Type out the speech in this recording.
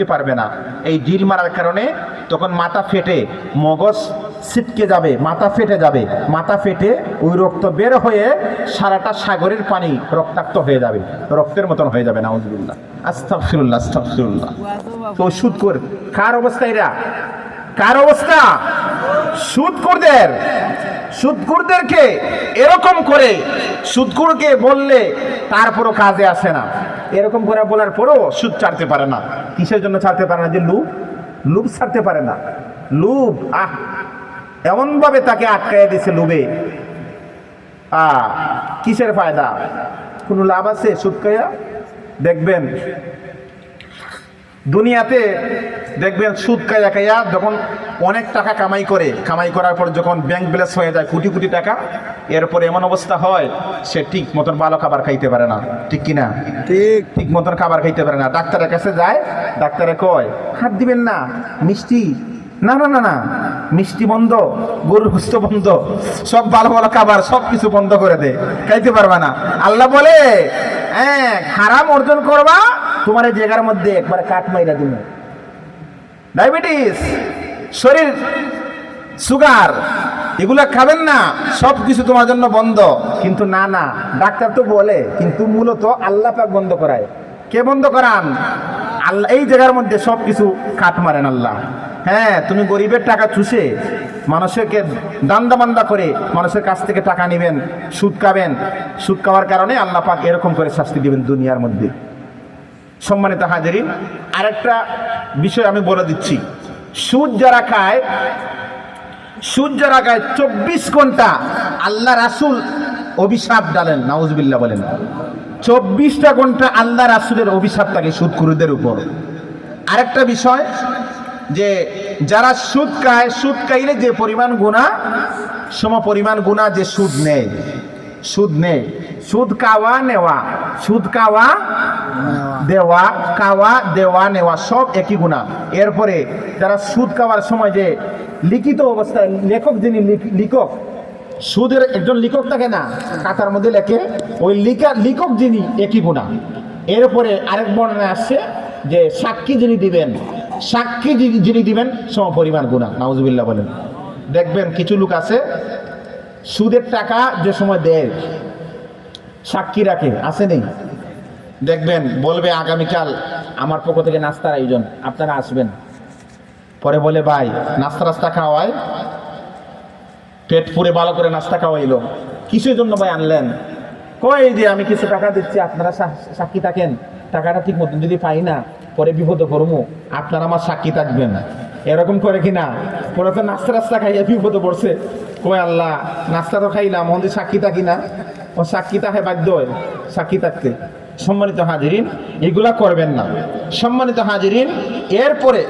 উঠতে পারবে না। এই ডিল মারার কারণে তখন মাথা ফেটে, মগজ ছিটকে যাবে, মাথা ফেটে যাবে, মাথা ফেটে ওই রক্ত বের হয়ে সারাটা সাগরের পানি রক্তাক্ত হয়ে যাবে, রক্তের মতন হয়ে যাবে কর। কার অবস্থা এরা? কার অবস্থা? সুদকুরদের সুদকুরদেরকে এরকম করে সুদকুরকে বললে তারপরও কাজে আসে না। এরকম করে বলার পরেও সুদ ছাড়তে পারে না। কিসের জন্য ছাড়তে পারে না যে লুপ? লুপ ছাড়তে পারে না। লুপ, আহ! এমনভাবে তাকে আটকাইয়া দিছে লুবে আ কিসের ফায়দা? কোনো লাভ আছে সুদ খাইয়া? দেখবেন, দুনিয়াতে দেখবেন সুদ কাইয়া কাইয়া যখন অনেক টাকা কামাই করে কামাই করার পর যখন ব্যাংক ব্যালেন্স হয়ে যায় কোটি কোটি টাকা এরপর এমন অবস্থা হয় সে ঠিক মতন ভালো খাবার খাইতে পারে না। ঠিক কিনা? ঠিক। ঠিক মতন খাবার খাইতে পারে না। ডাক্তারের কাছে যায় ডাক্তারে কয় হাত দিবেন না মিষ্টি। না না না না মিষ্টি বন্ধ গরুর হুস্ত বন্ধ সব ভালো ভালো খাবার সব কিছু বন্ধ করে দে খাইতে পারবা না। আল্লাহ বলে হ্যাঁ হারাম অর্জন করবা তোমার এই জায়গার মধ্যে একবারে কাঠ মাইরা দিবে ডায়াবেটিস, শরীর, সুগার, এগুলা খাবেন না, সব কিছু তোমার জন্য বন্ধ। কিন্তু না না, ডাক্তার তো বলে, কিন্তু মূলত আল্লাহ পাক বন্ধ করায়। কে বন্ধ করান? আল্লাহ, এই জায়গার মধ্যে সব কিছু কাট মারেন আল্লাহ। হ্যাঁ তুমি গরিবের টাকা চুষে মানুষকে দান্দা বান্দা করে মানুষের কাছ থেকে টাকা নেবেন, সুদ খাবেন। সুদ খাওয়ার কারণে আল্লাহ পাক এরকম করে শাস্তি দিবেন দুনিয়ার মধ্যে। সম্মানিত হাজারিন, আরেকটা বিষয় আমি বলে দিচ্ছি। সুদ যারা খায়, সুদ যারা খায় চব্বিশ ঘণ্টা আল্লাহ রাসুল অভিশাপ ডালেন নাউজবিল্লা বলেন। চব্বিশটা ঘণ্টা আল্লাহ রাসুলের অভিশাপ থাকে সুদকুরুদের উপর। আরেকটা বিষয় যে যারা সুদ খায়, সুদ খাইলে যে পরিমাণ গুণা সম পরিমাণ গুণা যে সুদ নেয় সুদ নেয়। সুদ কাওয়া নেওয়া। সুদ কাওয়া দেওয়া কাওয়া দেওয়া নেওয়া, সব একই গুণা। এরপরে যারা সুদ কাওয়ার সময় যে লিখিত অবস্থায়, লেখক যিনি লিখ- লিখক, সুদের একজন লিখক থাকে না খাতার মধ্যে লেখে, ওই লিখা, লিখক যিনি একই গুণা। এরপরে আরেক বর্ণনা আসছে যে সাক্ষী যিনি দিবেন, সাক্ষী যিনি- দিবেন সম পরিমাণ গুণা। নাউজুবিল্লাহ বলেন। দেখবেন কিছু লোক আছে, সুদের টাকা যে সময় দেয় সাক্ষী রাখে, আছে নেই। দেখবেন, বলবে আগামীকাল আমার পক্ষ থেকে নাস্তার আয়োজন, আপনারা আসবেন। পরে বলে, ভাই, নাস্তা রাস্তা খাওয়ায় পেট পুরে ভালো করে নাস্তা খাওয়াইলো। কিসের জন্য ভাই আনলেন? কয় যে আমি কিছু টাকা দিচ্ছি, আপনারা সাক্ষী থাকেন। টাকাটা ঠিক মতন যদি পাই না, পরে বিপদে পড়ব আপনারা আমার সাক্ষী থাকবেন। এরকম করে কি না? পরে তো নাস্তা রাস্তা খাইয়া বিপদে পড়ছে। কয় আল্লাহ, নাস্তা তো খাইলাম মন্দি সাক্ষী থাকি না। ও সাক্ষিতা হে বাধ্য হয় সম্মানিত হাজিরিন এগুলা করবেন না। সম্মানিত হাজিরিন এরপরে